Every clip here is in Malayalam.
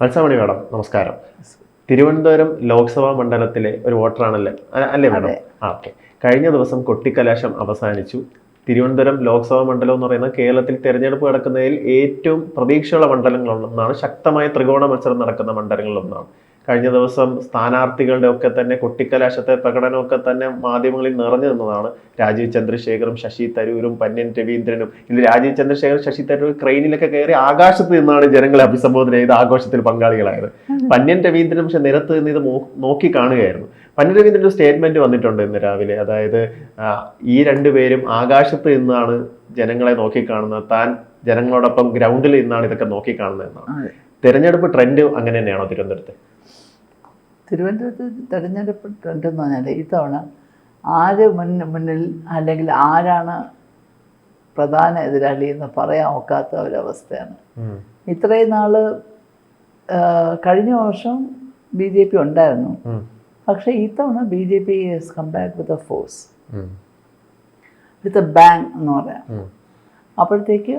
മത്സമണി മാഡം നമസ്കാരം. തിരുവനന്തപുരം ലോക്സഭാ മണ്ഡലത്തിലെ ഒരു വോട്ടറാണല്ലേ? അല്ലേ മാഡം? ആ ഓക്കെ. കഴിഞ്ഞ ദിവസം കൊട്ടിക്കലാശം അവസാനിച്ചു. തിരുവനന്തപുരം ലോക്സഭാ മണ്ഡലം എന്ന് പറയുന്നത് കേരളത്തിൽ തെരഞ്ഞെടുപ്പ് നടക്കുന്നതിൽ ഏറ്റവും പ്രതീക്ഷയുള്ള മണ്ഡലങ്ങളിലൊന്നാണ്. ശക്തമായ ത്രികോണ മത്സരം നടക്കുന്ന മണ്ഡലങ്ങളിലൊന്നാണ്. കഴിഞ്ഞ ദിവസം സ്ഥാനാർത്ഥികളുടെ ഒക്കെ തന്നെ കൊട്ടിക്കലാശത്തെ പ്രകടനമൊക്കെ തന്നെ മാധ്യമങ്ങളിൽ നിറഞ്ഞു നിന്നതാണ്. രാജീവ് ചന്ദ്രശേഖറും ശശി തരൂരും പന്യൻ രവീന്ദ്രനും. ഇതിൽ രാജീവ് ചന്ദ്രശേഖർ ശശി തരൂർ ക്രെയിനിലൊക്കെ കയറി ആകാശത്ത് നിന്നാണ് ജനങ്ങളെ അഭിസംബോധന ചെയ്ത് ആഘോഷത്തിൽ പങ്കാളികളായത്. പന്യൻ രവീന്ദ്രൻ പക്ഷെ നിരത്ത് നിന്ന് ഇത് നോക്കി കാണുകയായിരുന്നു. പന്യൻ രവീന്ദ്രൻ ഒരു സ്റ്റേറ്റ്മെന്റ് വന്നിട്ടുണ്ട് ഇന്ന് രാവിലെ. അതായത് ഈ രണ്ടുപേരും ആകാശത്ത് നിന്നാണ് ജനങ്ങളെ നോക്കിക്കാണുന്നത് താൻ ജനങ്ങളോടൊപ്പം ഗ്രൗണ്ടിൽ നിന്നാണ് ഇതൊക്കെ നോക്കിക്കാണുന്നത് എന്നാണ്. തെരഞ്ഞെടുപ്പ് ട്രെൻഡ് അങ്ങനെ തന്നെയാണോ തിരുവനന്തപുരത്ത്? തിരുവനന്തപുരത്ത് തിരഞ്ഞെടുപ്പിട്ടുണ്ടെന്ന് പറഞ്ഞാൽ ഇത്തവണ ആര് മുൻ മുന്നിൽ അല്ലെങ്കിൽ ആരാണ് പ്രധാന എതിരാളി എന്ന് പറയാൻ ഒക്കാത്ത ഒരവസ്ഥയാണ്. ഇത്രയും നാൾ കഴിഞ്ഞ വർഷം ബി ജെ പി ഉണ്ടായിരുന്നു. പക്ഷേ ഇത്തവണ B J P is come back with a force with a bang എന്ന് പറയാം. അപ്പോഴത്തേക്ക്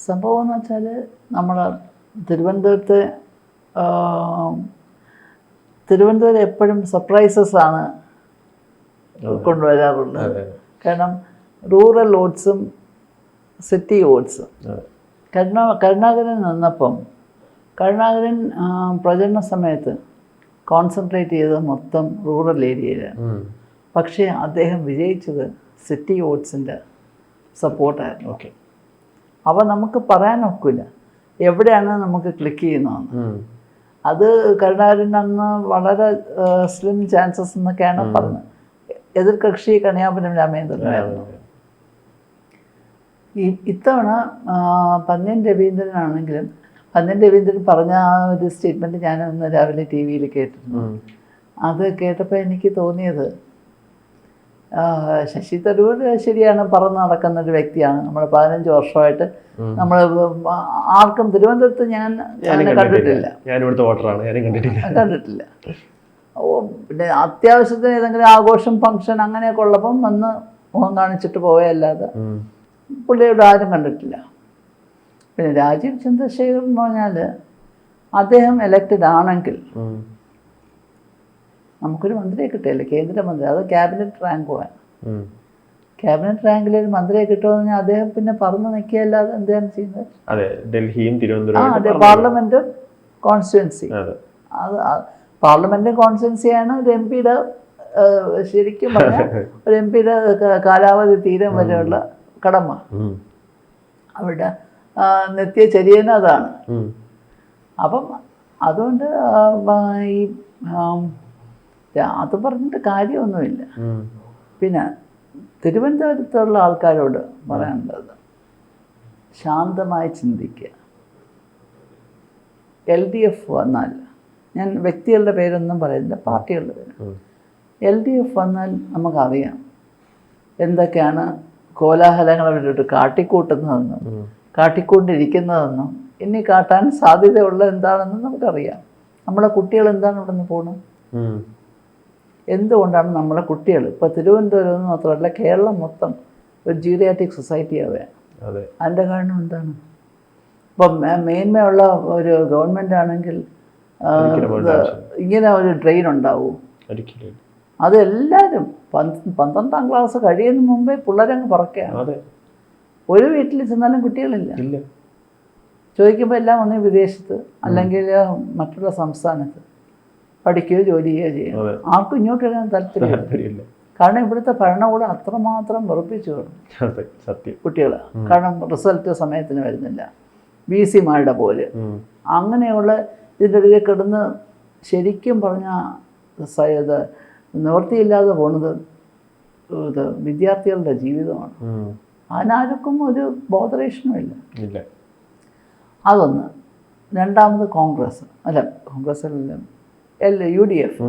സംഭവം എന്ന് വെച്ചാൽ നമ്മൾ തിരുവനന്തപുരത്ത് തിരുവനന്തപുരം എപ്പോഴും സർപ്രൈസസ് ആണ് കൊണ്ടുവരാറുള്ളത്. കാരണം റൂറൽ ഓട്സും സിറ്റി ഓട്സും കരുണ കരുണാകരൻ നിന്നപ്പം കരുണാകരൻ പ്രചരണ സമയത്ത് കോൺസെൻട്രേറ്റ് ചെയ്തത് മൊത്തം റൂറൽ ഏരിയയിലാണ് പക്ഷേ അദ്ദേഹം വിജയിച്ചത് സിറ്റി ഓട്സിന്റെ സപ്പോർട്ടായിരുന്നു ഓക്കെ അപ്പോൾ നമുക്ക് പറയാനൊക്കില്ല. എവിടെയാണ് നമുക്ക് ക്ലിക്ക് ചെയ്യുന്നതെന്ന്. അത് കരുണാകരൻ അന്ന് വളരെ സ്ലിം ചാൻസസ് എന്നൊക്കെയാണ് പറഞ്ഞത്. എതിർ കക്ഷി കണിയാപുരം രാമേന്ദ്രനായിരുന്നു ഈ ഇത്തവണ പന്നൻ പന്ന്യൻ രവീന്ദ്രനാണെങ്കിലും പന്നൻ രവീന്ദ്രൻ പറഞ്ഞ ആ ഒരു സ്റ്റേറ്റ്മെന്റ് ഞാൻ അന്ന് രാവിലെ ടി വിയിൽ കേട്ടിരുന്നു. അത് കേട്ടപ്പോൾ എനിക്ക് തോന്നിയത് ശശി തരൂർ ശരിയാണ് പറന്ന് നടക്കുന്ന ഒരു വ്യക്തിയാണ്. നമ്മൾ പതിനഞ്ച് വർഷമായിട്ട് നമ്മൾ ആർക്കും തിരുവനന്തപുരത്ത് ഞാൻ കണ്ടിട്ടില്ല. വോട്ടറാണ്. ഞാനും കണ്ടിട്ടില്ല. കണ്ടിട്ടില്ല. ഓ പിന്നെ അത്യാവശ്യത്തിന് ഏതെങ്കിലും ആഘോഷം ഫംഗ്ഷൻ അങ്ങനെയൊക്കെ ഉള്ളപ്പം വന്ന് മുഖം കാണിച്ചിട്ട് പോയല്ലാതെ പുള്ളിയോട് ആരും കണ്ടിട്ടില്ല. പിന്നെ രാജീവ് ചന്ദ്രശേഖർ എന്ന് പറഞ്ഞാൽ അദ്ദേഹം എലക്റ്റഡ് ആണെങ്കിൽ നമുക്കൊരു മന്ത്രിയെ കിട്ടിയല്ലേ? കേന്ദ്രമന്ത്രി അത് ക്യാബിനറ്റ് റാങ്കുമാണ് ക്യാബിനറ്റ് റാങ്കിൽ ഒരു മന്ത്രിയെ കിട്ടുമെന്ന് അദ്ദേഹം പിന്നെ പറഞ്ഞു നിൽക്കുകയല്ലാതെ എന്താണ് ചെയ്യുന്നത്? അതെ ഡൽഹിയും തിരുവനന്തപുരം അതെ പാർലമെന്റും കോൺസ്റ്റുവൻസി അതെ. പാർലമെന്റും കോൺസ്റ്റുവൻസിയാണ് ഒരു എം പിയുടെ ശരിക്കും പറഞ്ഞാൽ ഒരു എം പിയുടെ കാലാവധി തീരം വരെയുള്ള കടമ. അവിടെ നിത്യചര്യന് അതാണ്. അപ്പം അതുകൊണ്ട് ഈ അത് പറഞ്ഞിട്ട് കാര്യമൊന്നുമില്ല പിന്നെ തിരുവനന്തപുരത്തുള്ള ആൾക്കാരോട് പറയാനുള്ളത് ശാന്തമായി ചിന്തിക്കുക എൽ ഡി എഫ് വന്നാൽ ഞാൻ വ്യക്തികളുടെ പേരൊന്നും പറയുന്നില്ല പാർട്ടികളുടെ പേര്. എൽ ഡി എഫ് വന്നാൽ നമുക്കറിയാം എന്തൊക്കെയാണ് കോലാഹലങ്ങൾ അവരോട് കാട്ടിക്കൂട്ടുന്നതെന്നും. കാട്ടിക്കൊണ്ടിരിക്കുന്നതെന്നും ഇനി കാട്ടാൻ സാധ്യതയുള്ള എന്താണെന്ന് നമുക്കറിയാം നമ്മുടെ കുട്ടികൾ എന്താണ് ഇവിടെ നിന്ന് ഉം. എന്തുകൊണ്ടാണ് നമ്മുടെ കുട്ടികൾ ഇപ്പോൾ തിരുവനന്തപുരം എന്ന് മാത്രമല്ല കേരളം മൊത്തം ഒരു ജീറിയാറ്റിക് സൊസൈറ്റി ആവുകയാണ് അതെ. അതിന്റെ കാരണം എന്താണ്? ഇപ്പം മേന്മയുള്ള ഒരു ഗവൺമെന്റ് ആണെങ്കിൽ. ഇങ്ങനെ ഒരു ട്രെയിൻ ഉണ്ടാവും. അത് എല്ലാവരും പന്ത് പന്ത്രണ്ടാം ക്ലാസ് കഴിയുന്ന മുമ്പേ പിള്ളേരങ്ങ് പറക്കുകയാണ്. ഒരു വീട്ടിൽ ചെന്നാലും കുട്ടികളില്ല. ചോദിക്കുമ്പോൾ എല്ലാം ഒന്നേ വിദേശത്ത് അല്ലെങ്കിൽ മറ്റുള്ള സംസ്ഥാനത്ത്. പഠിക്കുകയോ ജോലി ചെയ്യുകയോ ചെയ്യും ആർക്കും ഇങ്ങോട്ട് വരാൻ താല്പര്യമില്ല. കാരണം ഇവിടുത്തെ ഭരണകൂടം അത്രമാത്രം വെറുപ്പിച്ചു വേണം സത്യം. കുട്ടികൾ കാരണം റിസൾട്ട് സമയത്തിന് വരുന്നില്ല. ബി സിമാരുടെ പോലെ. അങ്ങനെയുള്ള ഇതിന്റെ ഇടയിൽ കിടന്ന് ശരിക്കും പറഞ്ഞ ഇത് നിവൃത്തിയില്ലാതെ പോണത് ഇത് വിദ്യാർത്ഥികളുടെ ജീവിതമാണ്. അതിനാർക്കും ഒരു ബോധറേഷനും ഇല്ല. ഇല്ല. അതൊന്ന്. രണ്ടാമത് കോൺഗ്രസ്. അല്ല കോൺഗ്രസ് അല്ല. L U D F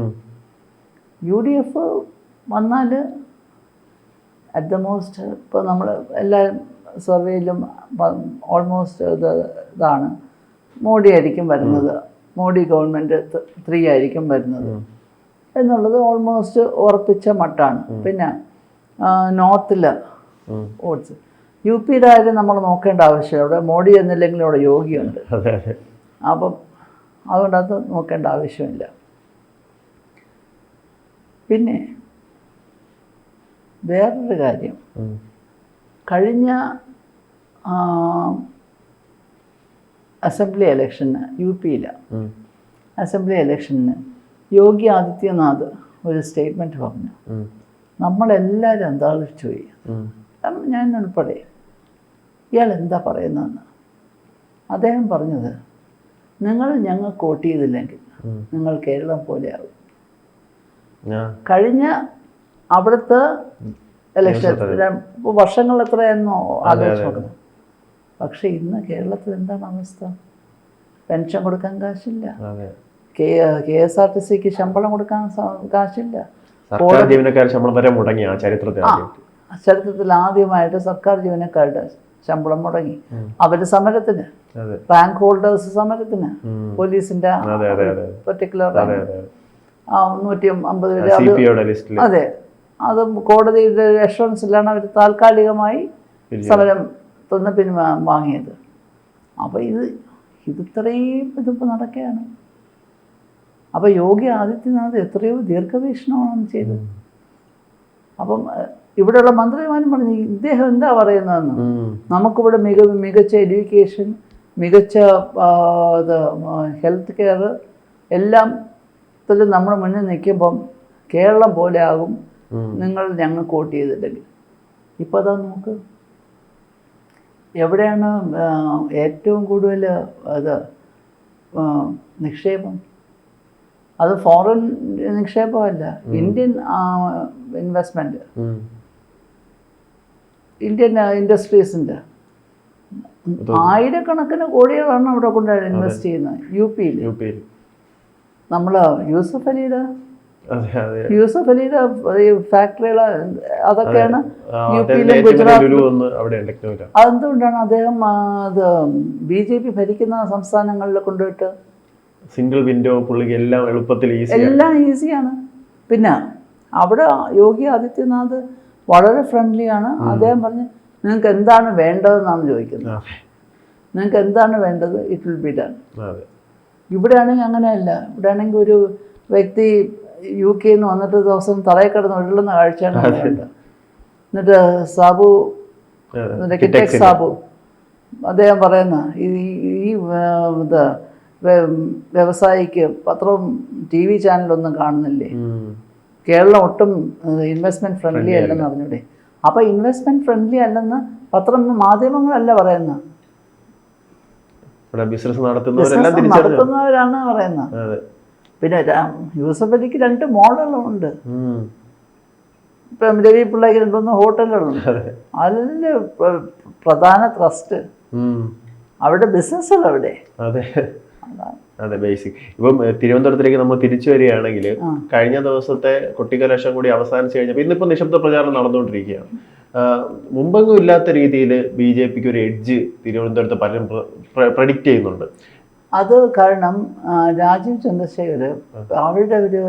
U D F വന്നാൽ അറ്റ് ദ മോസ്റ്റ് ഇപ്പോൾ നമ്മൾ എല്ലാ സർവേയിലും ഓൾമോസ്റ്റ് ഇത് ഇതാണ്. മോഡി ആയിരിക്കും വരുന്നത്. മോഡി ഗവൺമെന്റ് ത്രീ ആയിരിക്കും വരുന്നത്. എന്നുള്ളത് ഓൾമോസ്റ്റ് ഉറപ്പിച്ച മട്ടാണ്. പിന്നെ നോർത്തിൽ ഓട്സ് യു പിയുടെ കാര്യം നമ്മൾ നോക്കേണ്ട ആവശ്യമില്ല. അവിടെ മോഡി എന്നില്ലെങ്കിൽ അവിടെ യോഗിയുണ്ട് അപ്പം അതുകൊണ്ട് അത് നോക്കേണ്ട ആവശ്യമില്ല. പിന്നെ വേറൊരു കാര്യം. കഴിഞ്ഞ അസംബ്ലി ഇലക്ഷന് യു പിയില അസംബ്ലി ഇലക്ഷന് യോഗി ആദിത്യനാഥ് ഒരു സ്റ്റേറ്റ്മെന്റ് പറഞ്ഞു. നമ്മളെല്ലാവരും അന്താളിച്ചു പോയി. ഞാൻ ഉൾപ്പെടെ ഇയാൾ എന്താ പറയുന്നതെന്ന്. അദ്ദേഹം പറഞ്ഞത് നിങ്ങൾ ഞങ്ങൾക്ക് വോട്ട് ചെയ്തില്ലെങ്കിൽ നിങ്ങൾ കേരളം പോലെയാകും ആ. കഴിഞ്ഞ അവിടുത്തെ ഇലക്ഷൻ. വർഷങ്ങൾ എത്രയെന്നോ ആലോചിച്ച്. പക്ഷെ ഇന്ന് കേരളത്തിൽ എന്താണ് അവസ്ഥ? പെൻഷൻ കൊടുക്കാൻ കാശില്ല. കെ എസ് ആർ ടി സിക്ക് ശമ്പളം കൊടുക്കാൻ കാശില്ല. സർക്കാർ ജീവനക്കാർ ശമ്പളം വരെ മുടങ്ങി ആ ചരിത്രത്തിൽ ആദ്യം ചരിത്രത്തിൽ ആദ്യമായിട്ട് സർക്കാർ ജീവനക്കാരുടെ ശമ്പളം മുടങ്ങി. അവരുടെ സമരത്തിന്. റാങ്ക് ഹോൾഡേഴ്സ് സമരത്തിന്. പോലീസിന്റെ പെർട്ടിക്കുലർ നൂറ്റി അമ്പത് പേര് അത് അതെ. അത് കോടതിയുടെ ഇല്ലാണ് അവർ താൽക്കാലികമായി സമരം തന്ന പിന്നെ വാങ്ങിയത്. അപ്പോൾ ഇത് ഇത് ഇത്രയും ഇതിപ്പോൾ നടക്കുകയാണ്. അപ്പോൾ യോഗി ആദിത്യനാഥ് എത്രയോ ദീർഘവീക്ഷണമാണ് ചെയ്തത്. അപ്പം ഇവിടെയുള്ള മന്ത്രിമാരും പറഞ്ഞു ഇദ്ദേഹം എന്താ പറയുന്നതെന്ന്? നമുക്കിവിടെ മിക മികച്ച എഡ്യൂക്കേഷൻ മികച്ച ഹെൽത്ത് കെയർ എല്ലാം ത്തിലും നമ്മൾ മുന്നിൽ നിൽക്കുമ്പം കേരളം പോലെ ആകും നിങ്ങൾ ഞങ്ങൾ വോട്ട് ചെയ്തില്ലെങ്കിൽ ഇപ്പോൾ അതാ നോക്ക്. എവിടെയാണ് ഏറ്റവും കൂടുതൽ അത് നിക്ഷേപം? അത് ഫോറിൻ നിക്ഷേപമല്ല ഇന്ത്യൻ ഇൻവെസ്റ്റ്മെന്റ് ഇന്ത്യൻ ഇൻഡസ്ട്രീസിന്റെ ആയിരക്കണക്കിന് കോടികളാണ് അവിടെ കൊണ്ട് ഇൻവെസ്റ്റ് ചെയ്യുന്നത് യു പിയിൽ യു പിയിൽ നമ്മൾ യൂസഫ് അലിയുടെ യൂസഫ് അലിയുടെ ഈ ഫാക്ടറികൾ അതൊക്കെയാണ് യു പിയിലും ഗുജറാത്തിലും അതെന്തുകൊണ്ടാണ് അദ്ദേഹം അത് ബി ജെ പി ഭരിക്കുന്ന സംസ്ഥാനങ്ങളിൽ കൊണ്ടുപോയിട്ട്? സിംഗിൾ വിൻഡോ പുള്ളിക്ക് എല്ലാം എളുപ്പത്തിൽ എല്ലാം ഈസിയാണ് പിന്നെ അവിടെ യോഗി ആദിത്യനാഥ് വളരെ ഫ്രണ്ട്ലിയാണ് അദ്ദേഹം പറഞ്ഞ് നിങ്ങൾക്ക് എന്താണ് വേണ്ടതെന്നാണ് ചോദിക്കുന്നത്. നിങ്ങൾക്ക് എന്താണ് വേണ്ടത്? ഇറ്റ് വിൽ ബി ഡൺ ഇവിടെ ആണെങ്കിൽ അങ്ങനെയല്ല. ഇവിടെ ആണെങ്കിൽ ഒരു വ്യക്തി യു കെ നിന്ന് വന്നിട്ട് ദിവസം തറയിൽ കിടന്ന് ഉരുളുന്ന കാഴ്ചയാണ്. എന്നിട്ട് സാബു സാബു അദ്ദേഹം പറയുന്ന ഈ ഇത് വ്യവസായിക്ക് പത്രവും ടി വി ചാനലൊന്നും കാണുന്നില്ലേ? കേരളം ഒട്ടും ഇൻവെസ്റ്റ്മെന്റ് ഫ്രണ്ട്ലി അല്ലെന്ന് അറിഞ്ഞൂടെ അപ്പോൾ ഇൻവെസ്റ്റ്മെന്റ് ഫ്രണ്ട്ലി അല്ലെന്ന് പത്രം മാധ്യമങ്ങളല്ല പറയുന്നത് ഇവിടെ ബിസിനസ് നടത്തുന്നവരെല്ലാം ബിസിനസ് തിരിച്ചറിഞ്ഞു. നടത്തുന്നവരാണ് പറയുന്നത്. അതെ പിന്നെ യൂസഫലിക്ക് യൂസഫ് അലിക്ക് രണ്ട് മോഡലുണ്ട്. ഇപ്പം രവി പിള്ളേക്ക് രണ്ടുമൂന്ന് ഹോട്ടലുകളുണ്ട്. അതെ. അതിൽ പ്രധാന ട്രസ്റ്റ്. അവിടെ ബിസിനസ്സുകൾ അവിടെ അതെ. അതെ ബേസിക് ഇപ്പം തിരുവനന്തപുരത്തിലേക്ക് തിരുവനന്തപുരത്തേക്ക് നമ്മൾ തിരിച്ചു വരികയാണെങ്കിൽ കഴിഞ്ഞ ദിവസത്തെ കൊട്ടിക്കലാശം കൂടി അവസാനിച്ചു കഴിഞ്ഞപ്പോൾ ഇന്നിപ്പോൾ നിശബ്ദ പ്രചാരണം നടന്നുകൊണ്ടിരിക്കുകയാണ്. മുമ്പെങ്ങും ഇല്ലാത്ത രീതിയിൽ ബി ജെ പിക്ക് ഒരു എഡ്ജ് തിരുവനന്തപുരത്ത് പലരും പ്രഡിക്റ്റ് ചെയ്യുന്നുണ്ട്. അത് കാരണം രാജീവ് ചന്ദ്രശേഖർ അവരുടെ ഒരു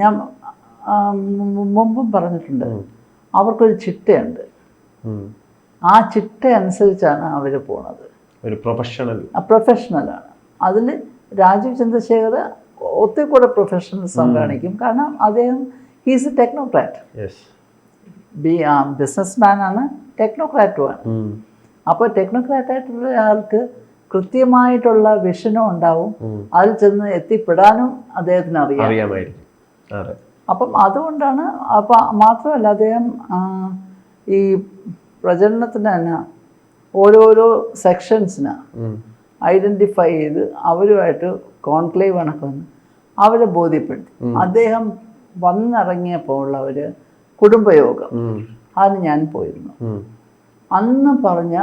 ഞാൻ മുമ്പും പറഞ്ഞിട്ടുണ്ട്. അവർക്കൊരു ചിട്ടയുണ്ട്. ആ ചിട്ട അനുസരിച്ചാണ് അവർ പോണത്. ഒരു പ്രൊഫഷണൽ പ്രൊഫഷണലാണ് അതിൽ രാജീവ് ചന്ദ്രശേഖർ ഒത്തിരി കൂടെ പ്രൊഫഷണൽസ് കാണിക്കും കാരണം അദ്ദേഹം he's a technocrat B business മാനാണ് ടെക്നോക്രാറ്റുമാണ് അപ്പോൾ ടെക്നോക്രാറ്റായിട്ടുള്ള ആൾക്ക് കൃത്യമായിട്ടുള്ള വിഷനും ഉണ്ടാവും. അതിൽ ചെന്ന് എത്തിപ്പെടാനും അദ്ദേഹത്തിന് അറിയാം. അപ്പം അതുകൊണ്ടാണ് അപ്പം മാത്രമല്ല അദ്ദേഹം ഈ പ്രചരണത്തിന് തന്നെ ഓരോരോ സെക്ഷൻസിന് ഐഡന്റിഫൈ ഐഡന്റിഫൈ ചെയ്ത് അവരുമായിട്ട് കോൺക്ലേവ് കണക്കൊന്ന് അവരെ ബോധ്യപ്പെടുത്തി. അദ്ദേഹം വന്നിറങ്ങിയപ്പോൾ ഉള്ള ഒരു കുടുംബയോഗം. അതിന് ഞാൻ പോയിരുന്നു. അന്ന് പറഞ്ഞ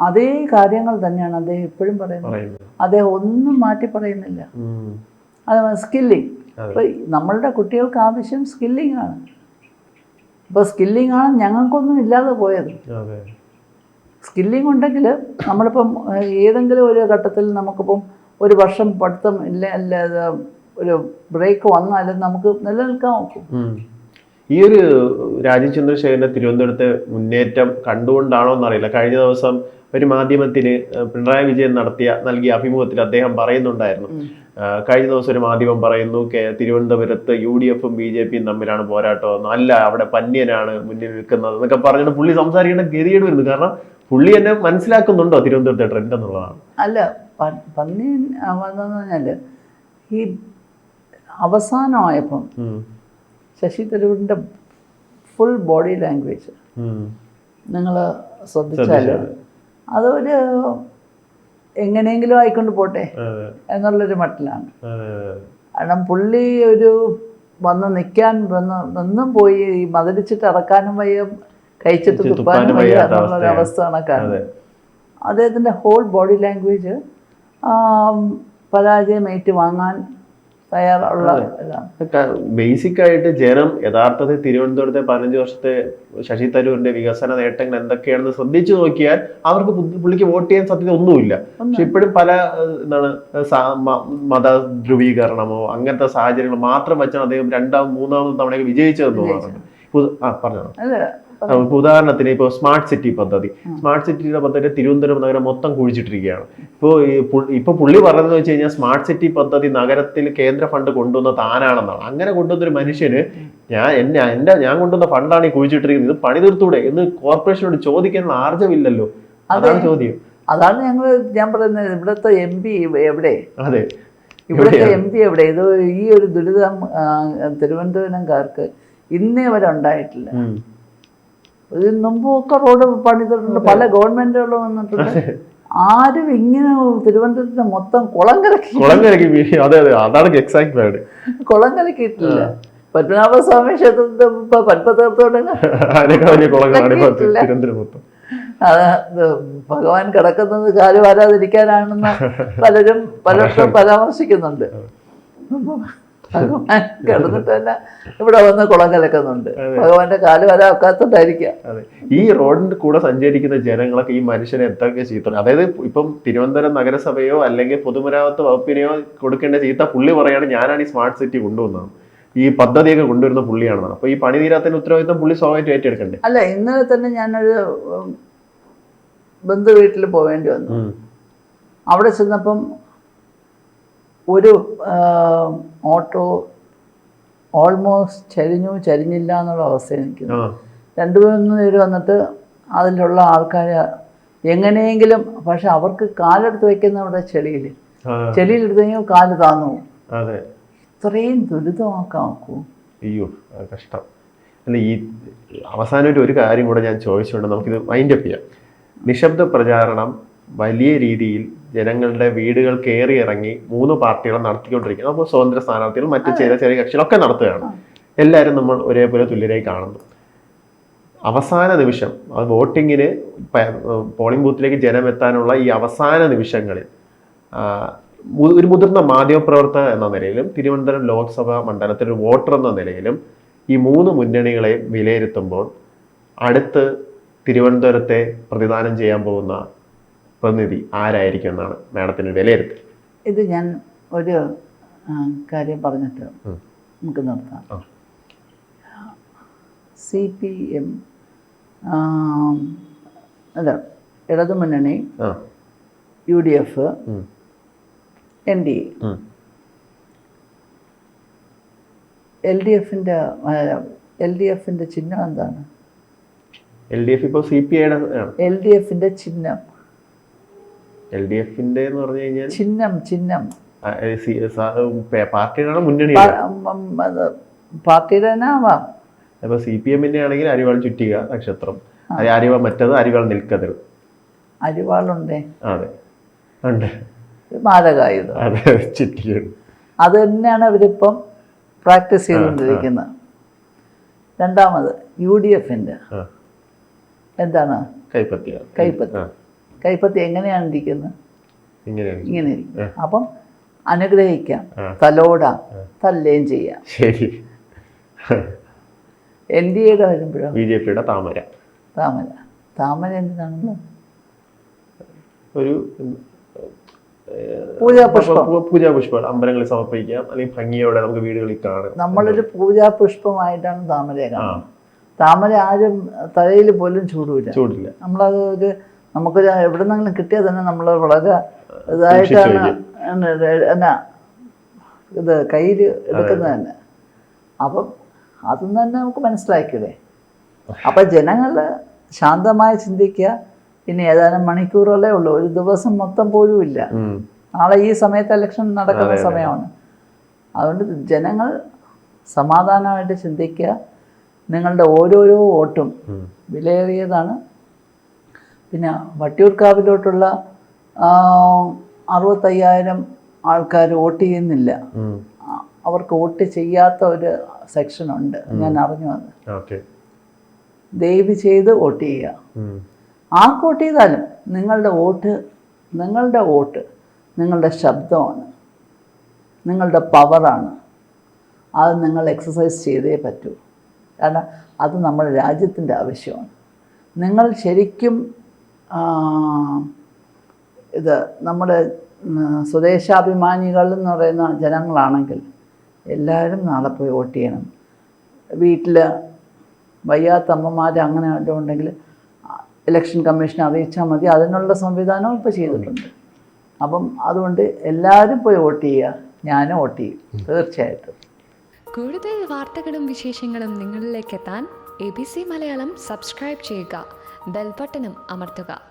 അതേ കാര്യങ്ങൾ തന്നെയാണ് അദ്ദേഹം എപ്പോഴും പറയുന്നത്. അദ്ദേഹം ഒന്നും മാറ്റി പറയുന്നില്ല. അത് സ്കില്ലിങ്. അപ്പോൾ നമ്മളുടെ കുട്ടികൾക്ക് ആവശ്യം സ്കില്ലിംഗ് ആണ്. ഇപ്പോൾ സ്കില്ലിംഗ് ആണ് ഞങ്ങൾക്കൊന്നും ഇല്ലാതെ പോയത്. സ്കില്ലിങ് സ്കില്ലിംഗ് ഉണ്ടെങ്കിൽ നമ്മളിപ്പം ഏതെങ്കിലും ഒരു ഘട്ടത്തിൽ നമുക്കിപ്പം ഒരു വർഷം പഠിത്തം ഇല്ല അല്ലാതെ ഒരു ബ്രേക്ക് വന്നാലും നമുക്ക് നിലനിൽക്കാൻ നോക്കും. ഈ ഒരു രാജീവ് ചന്ദ്രശേഖരന്റെ തിരുവനന്തപുരത്തെ മുന്നേറ്റം കണ്ടുകൊണ്ടാണോ എന്നറിയില്ല. കഴിഞ്ഞ ദിവസം ഒരു മാധ്യമത്തിന് പിണറായി വിജയൻ നടത്തിയ നൽകിയ അഭിമുഖത്തിൽ അദ്ദേഹം പറയുന്നുണ്ടായിരുന്നു. കഴിഞ്ഞ ദിവസം ഒരു മാധ്യമം പറയുന്നു തിരുവനന്തപുരത്ത് യു ഡി എഫും ബി ജെ പിയും തമ്മിലാണ് പോരാട്ടം അല്ല അവിടെ പന്യനാണ് മുന്നിൽ നിൽക്കുന്നത് എന്നൊക്കെ പറഞ്ഞിട്ട് പുള്ളി സംസാരിക്കേണ്ട ഗതികേട് വരുന്നു. കാരണം പുള്ളി എന്നെ മനസ്സിലാക്കുന്നുണ്ടോ തിരുവനന്തപുരത്തെ ട്രെൻഡ് എന്നുള്ളതാണ്? അല്ല പന്നി വന്നെന്ന് പറഞ്ഞാൽ ഈ അവസാനമായപ്പം. ശശി തരൂരിന്റെ ഫുൾ ബോഡി ലാംഗ്വേജ്. നിങ്ങൾ ശ്രദ്ധിച്ചാൽ അതൊരു എങ്ങനെയെങ്കിലും ആയിക്കൊണ്ട് പോട്ടെ എന്നുള്ളൊരു മട്ടിലാണ്. കാരണം പുള്ളി ഒരു വന്ന് നിൽക്കാൻ വന്ന് നിന്നും പോയി ഈ മതിലിച്ചിട്ട് ഇറക്കാനും വയ്യ കഴിച്ചിട്ട് തുപ്പാനും വയ്യ വയ്യാത്ത എന്നുള്ളൊരു അവസ്ഥയാണ്. അവസ്ഥ കണക്കാണ്. അദ്ദേഹത്തിന്റെ ഹോൾ ബോഡി ലാംഗ്വേജ് പരാജയം ഏറ്റുവാങ്ങാൻ തയ്യാറുള്ള ബേസിക് ആയിട്ട് ജനം യഥാർത്ഥത്തിൽ തിരുവനന്തപുരത്തെ പതിനഞ്ച് വർഷത്തെ ശശി തരൂരിന്റെ വികസന നേട്ടങ്ങൾ എന്തൊക്കെയാണെന്ന് ശ്രദ്ധിച്ചു നോക്കിയാൽ അവർക്ക് പുള്ളിക്ക് വോട്ട് ചെയ്യാൻ സാധ്യത ഒന്നുമില്ല. പക്ഷെ ഇപ്പോഴും പല എന്താണ് മത ധ്രുവീകരണമോ അങ്ങനത്തെ സാഹചര്യങ്ങൾ മാത്രം വെച്ചാണ് അദ്ദേഹം രണ്ടാം മൂന്നാമതും തവണയൊക്കെ വിജയിച്ചതെന്ന് തോന്നുന്നു. ആ പറഞ്ഞോ. ഉദാഹരണത്തിന് ഇപ്പോൾ സ്മാർട്ട് സിറ്റി പദ്ധതി. സ്മാർട്ട് സിറ്റിയുടെ പദ്ധതി തിരുവനന്തപുരം നഗരം മൊത്തം കുഴിച്ചിട്ടിരിക്കുകയാണ്. ഇപ്പോൾ ഈ ഇപ്പൊ പുള്ളി പറഞ്ഞതെന്ന് വെച്ച് കഴിഞ്ഞാൽ സ്മാർട്ട് സിറ്റി പദ്ധതി നഗരത്തിൽ കേന്ദ്ര ഫണ്ട് കൊണ്ടുവന്ന താനാണെന്നാണ്. അങ്ങനെ കൊണ്ടുവന്ന ഒരു മനുഷ്യന് ഞാൻ എന്നെ എന്റെ ഞാൻ കൊണ്ടുവന്ന ഫണ്ടാണ് ഈ കുഴിച്ചിട്ടിരിക്കുന്നത്. ഇത് പണി തീർത്തൂടെ എന്ന് കോർപ്പറേഷനോട് ചോദിക്കാനുള്ള ആർജവില്ലല്ലോ. അതാണ് ചോദ്യം. അതാണ് ഞങ്ങൾ ഞാൻ പറയുന്നത്. ഇവിടുത്തെ എം പി എവിടെ? അതെ. ഇവിടുത്തെ എം പി എവിടെ? ഇത് ഈ ഒരു ദുരിതം തിരുവനന്തപുരംകാർക്ക് ഇന്നേ വരെ ഉണ്ടായിട്ടില്ല. ഇതിന് മുമ്പൊക്കെ റോഡ് പണിതിട്ടുണ്ട്. പല ഗവൺമെന്റുകളും വന്നിട്ടുണ്ട്. ആരും ഇങ്ങനെ തിരുവനന്തപുരത്തെ മൊത്തം കുളം കലക്കി കുളം കലക്കി അതെ അതെ. അതാണ് എക്സാക്ട് വേർഡ് കുളം കലക്കിയിട്ടില്ല. പത്മനാഭസ്വാമി ക്ഷേത്രത്തിന്റെ അത് ഭഗവാൻ കിടക്കുന്നത് കാൽ വരാതിരിക്കാനാണെന്ന് പലരും പലർക്കും പരാമർശിക്കുന്നുണ്ട്. ഭഗവാൻ കിടന്നിട്ട് തന്നെ ഇവിടെ വന്ന് കുളം കലക്കുന്നുണ്ട്. ഭഗവാന്റെ കാൽ വരാക്കാത്തോണ്ടായിരിക്കാം അതെ. ഈ റോഡിന്റെ കൂടെ സഞ്ചരിക്കുന്ന ജനങ്ങളൊക്കെ ഈ മനുഷ്യനെ എന്തൊക്കെ ചീത്ത അതായത് ഇപ്പം തിരുവനന്തപുരം നഗരസഭയോ അല്ലെങ്കിൽ പൊതുമരാമത്ത് വകുപ്പിനെയോ കൊടുക്കേണ്ട ചീത്ത പുള്ളി പറയാണ് ഞാനാണ് ഈ സ്മാർട്ട് സിറ്റി കൊണ്ടുവന്നത്. ഈ പദ്ധതിയൊക്കെ കൊണ്ടുവരുന്ന പുള്ളിയാണെന്നാണ്. അപ്പൊ ഈ പണി തീരാത്തതിന് ഉത്തരവാദിത്തം പുള്ളി സ്വാഭാവികമായിട്ട് ഏറ്റെടുക്കണ്ടേ? അല്ല ഇന്നലെ തന്നെ ഞാനൊരു ബന്ധു വീട്ടിൽ പോവേണ്ടി വന്നു. അവിടെ ചെന്നപ്പം ഒരു ഓട്ടോ ഓൾമോസ്റ്റ് ചരിഞ്ഞു ചരിഞ്ഞില്ല എന്നുള്ള അവസ്ഥ എനിക്ക് രണ്ടു മൂന്ന് പേര് വന്നിട്ട് അതിലുള്ള ആൾക്കാർ എങ്ങനെയെങ്കിലും പക്ഷെ അവർക്ക് കാലെടുത്ത് വെക്കുന്ന അവിടെ ചെളിയിൽ. ചെളിയിലെടുത്ത് കഴിഞ്ഞാൽ കാൽ താന്നു ഇത്രയും ദുരിതമാക്കാക്കൂ അയ്യോ കഷ്ടം. അല്ല ഈ അവസാനമായിട്ട് ഒരു കാര്യം കൂടെ ഞാൻ ചോദിച്ചുകൊണ്ട് നമുക്കിത് മൈൻഡ് അപ്പ് ചെയ്യാം. നിശബ്ദ പ്രചാരണം വലിയ രീതിയിൽ ജനങ്ങളുടെ വീടുകൾ കയറി ഇറങ്ങി മൂന്ന് പാർട്ടികൾ നടത്തിക്കൊണ്ടിരിക്കുന്നു. അപ്പോൾ സ്വതന്ത്ര സ്ഥാനാർത്ഥികൾ മറ്റു ചെറിയ ചെറിയ കക്ഷികളൊക്കെ നടത്തുകയാണ്. എല്ലാവരും നമ്മൾ ഒരേപോലെ തുല്യരായി കാണുന്നു. അവസാന നിമിഷം അത് വോട്ടിങ്ങിന് പോളിംഗ് ബൂത്തിലേക്ക് ജനം എത്താനുള്ള ഈ അവസാന നിമിഷങ്ങളിൽ ഒരു മുതിർന്ന മാധ്യമപ്രവർത്തകൻ എന്ന നിലയിലും തിരുവനന്തപുരം ലോക്സഭാ മണ്ഡലത്തിൽ ഒരു വോട്ടർ എന്ന നിലയിലും ഈ മൂന്ന് മുന്നണികളെയും വിലയിരുത്തുമ്പോൾ അടുത്ത് തിരുവനന്തപുരത്തെ പ്രതിദാനം ചെയ്യാൻ പോകുന്ന പ്രതിനിധി ആരായിരിക്കും എന്നാണ് മാഡത്തിന് വിലയിരുത്തൽ. ഇത് ഞാൻ ഒരു കാര്യം പറഞ്ഞിട്ട്. നമുക്ക് നിർത്താം. സി പി എം അല്ല ഇടതുമുന്നണി U D F N D A. L D എഫിന്റെ എൽ ഡി എഫിന്റെ ചിഹ്നം എന്താണ്? എൽ ഡി എഫ് ഇപ്പോൾ സി പി ഐയുടെ എൽ ഡി എഫിന്റെ ചിഹ്നം. എൽ ഡി എഫിന്റെ എന്ന് പറഞ്ഞു കഴിഞ്ഞാൽ ചിഹ്നം ചിഹ്നം. പാർട്ടിയുടെ അത് പാർട്ടിയുടെ തന്നെ ആവാം. അപ്പൊ സി പി എമ്മിന്റെ ആണെങ്കിൽ അരിവാൾ ചുറ്റിക നക്ഷത്രം. അരി- അരിവാൾ മറ്റത് അരിവാൾ നിൽക്കതിൽ. അരിവാളുണ്ടേ. അതെ. ഉണ്ട്. മാരകായുധം. അതെ തന്നെയാണ് അവരിപ്പം പ്രാക്ടീസ് ചെയ്തുകൊണ്ടിരിക്കുന്നത്. രണ്ടാമത് യു ഡി എഫിന്റെ എന്താണ്? കൈപ്പത്തി കൈപ്പത്തി കൈപ്പത്തി എങ്ങനെയാണ് ഇരിക്കുന്നത്? ഇങ്ങനെ ഇരിക്കും. അപ്പം അനുഗ്രഹിക്കാം. തലോടാം തല്ലുകയും ചെയ്യാം. ശരി. എൻ ഡി എയുടെ വരുമ്പോഴോ? ബി ജെ പിയുടെ താമര. താമര. താമര എന്തിനാണല്ലോ ഒരു പൂജാപുഷ്പം. പൂ- പൂജാപുഷ്പങ്ങൾ അമ്പലങ്ങളിൽ സമർപ്പിക്കാം. അല്ലെങ്കിൽ ഭംഗിയോടെ നമുക്ക് വീടുകളിൽ കാണാം. നമ്മളൊരു പൂജാപുഷ്പമായിട്ടാണ് താമരയെ കാണുന്നത്. താമര ആരും തലയിൽ പോലും ചൂടൂല. ചൂടില്ല. നമ്മളത് ഒരു നമുക്കൊരു എവിടെ നിന്നെങ്കിലും കിട്ടിയാൽ തന്നെ നമ്മൾ വളരെ ഇതായിട്ടാണ് എന്നാ- എന്നാ ഇത് കയ്യിൽ എടുക്കുന്നത് തന്നെ. അപ്പം അതും തന്നെ നമുക്ക് മനസ്സിലാക്കിയില്ലേ? അപ്പം ജനങ്ങൾ ശാന്തമായി ചിന്തിക്കുക. ഇനി ഏതാനും മണിക്കൂറുകളേ ഉള്ളൂ. ഒരു ദിവസം മൊത്തം പോലും ഇല്ല നാളെ ഈ സമയത്ത് ഇലക്ഷൻ നടക്കുന്ന സമയമാണ്. അതുകൊണ്ട് ജനങ്ങൾ സമാധാനമായിട്ട് ചിന്തിക്കുക. നിങ്ങളുടെ ഓരോരോ വോട്ടും വിലയേറിയതാണ്. പിന്നെ വട്ടിയൂർക്കാവിലോട്ടുള്ള അറുപത്തയ്യായിരം ആൾക്കാർ വോട്ട് ചെയ്യുന്നില്ല. അവർക്ക് വോട്ട് ചെയ്യാത്ത ഒരു സെക്ഷൻ ഉണ്ട് ഞാൻ അറിഞ്ഞു വന്ന് ദയവ് ചെയ്ത് വോട്ട് ചെയ്യുക. ആർക്ക് വോട്ട് ചെയ്താലും നിങ്ങളുടെ വോട്ട് നിങ്ങളുടെ വോട്ട് നിങ്ങളുടെ ശബ്ദമാണ്. നിങ്ങളുടെ പവറാണ്. അത് നിങ്ങൾ എക്സസൈസ് ചെയ്തേ പറ്റൂ. കാരണം അത് നമ്മുടെ രാജ്യത്തിന്റെ ആവശ്യമാണ്. നിങ്ങൾ ശരിക്കും ഇത് നമ്മുടെ സ്വദേശാഭിമാനികൾ എന്ന് പറയുന്ന ജനങ്ങളാണെങ്കിൽ എല്ലാവരും നാളെ പോയി വോട്ട് ചെയ്യണം. വീട്ടിൽ വയ്യാത്ത അമ്മമാർ അങ്ങനെ ഉണ്ടെങ്കിൽ ഇലക്ഷൻ കമ്മീഷൻ അറിയിച്ചാൽ മതി. അതിനുള്ള സംവിധാനവും ഇപ്പോൾ ചെയ്തിട്ടുണ്ട്. അപ്പം അതുകൊണ്ട് എല്ലാവരും പോയി വോട്ട് ചെയ്യുക. ഞാനും വോട്ട് ചെയ്യും. തീർച്ചയായിട്ടും. കൂടുതൽ വാർത്തകളും വിശേഷങ്ങളും നിങ്ങളിലേക്ക് എത്താൻ A B C Malayalam subscribe ചെയ്യുക. ബെൽബട്ടനും അമർത്തുക.